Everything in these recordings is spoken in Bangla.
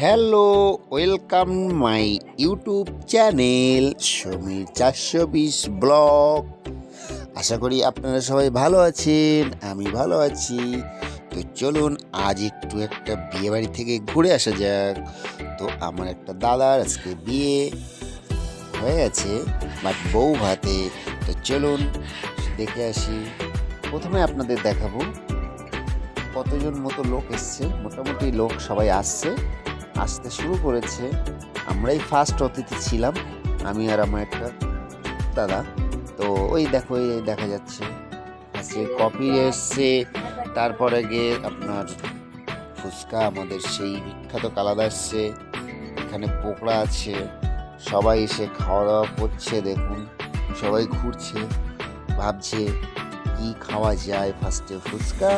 Hello, welcome my YouTube channel Samir চারশো বিশ ব্লগ। আশা করি আপনারা সবাই ভালো আছেন, আমি ভালো আছি। তো চলুন, আজ একটু একটা বিয়ে বাড়ি থেকে ঘুরে আসা যাক। তো আমার একটা দাদার আজকে বিয়ে হয়ে গেছে, বাট বউ ভাতে তো চলুন, দেখে আসি। প্রথমে আপনাদের দেখাবো। কতজন মতো লোক এসছে? মোটামুটি লোক সবাই আসছে। আসতে শুরু করেছে। আমরাই ফার্স্ট অতিথি ছিলাম, আমি আর আমার একটা দাদা। তো ওই দেখো, এই দেখা যাচ্ছে। আছে কপি এসছে, তারপরে গিয়ে আপনার ফুচকা, আমাদের সেই বিখ্যাত কালাদা এসছে। এখানে পোকড়া আছে, সবাই এসে খাওয়া দাওয়া করছে, দেখুন। সবাই ঘুরছে, ভাবছে কি খাওয়া যায় ফার্স্টে ফুচকা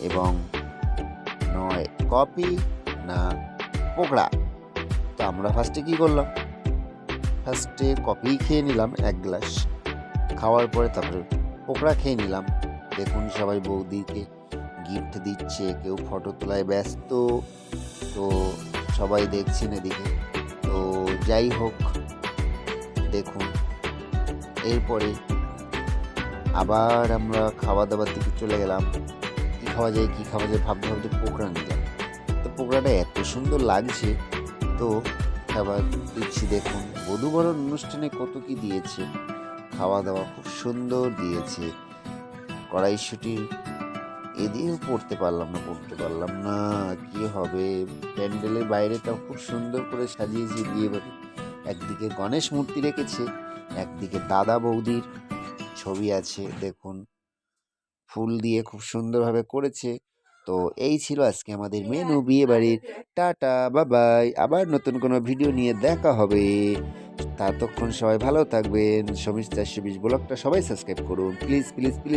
এবং নয়, কপি না পোকড়া? তো আমরা ফার্স্টে কি করলাম? ফার্স্টে কপি খেয়ে নিলাম এক গ্লাস। খাওয়ার পরে তারপরে পোকড়া খেয়ে নিলাম। দেখুন সবাই বৌদিকে গিফট দিচ্ছে, কেউ ফটো তোলায় ব্যস্ত। তো সবাই দেখছেন এদিকে। তো যাই হোক, দেখুন। এরপরে আবার আমরা খাওয়া দাওয়ার দিকে চলে গেলাম। খাওয়া যায়, কী খাওয়া যায়, ভাবতে ভাবতে পোকড়া নিলাম তো পোকড়াটা এত সুন্দর লাগছে, তো খাবার দিচ্ছি দেখুন, বধূবরণ অনুষ্ঠানে কত কি দিয়েছে। খাওয়া দাওয়া খুব সুন্দর দিয়েছে। কড়াইশুটি এদিকেও পড়তে পারলাম না, পড়তে পারলাম না, কি হবে? প্যান্ডেলের বাইরেটাও খুব সুন্দর করে সাজিয়েছে বিয়ে বাড়ি একদিকে গণেশ মূর্তি রেখেছে, একদিকে দাদা বৌদির ছবি আছে, দেখুন। ফুল দিয়ে খুব সুন্দরভাবে করেছে। তো এই ছিল আজকে আমাদের মেনু। বিয়ে বাড়ির টাটা বাবাই। আবার নতুন কোনো ভিডিও নিয়ে দেখা হবে। ততক্ষণ সবাই ভালো থাকবেন। সমীর চারশো বিশ ব্লগটা সবাই সাবস্ক্রাইব করুন। Please please please.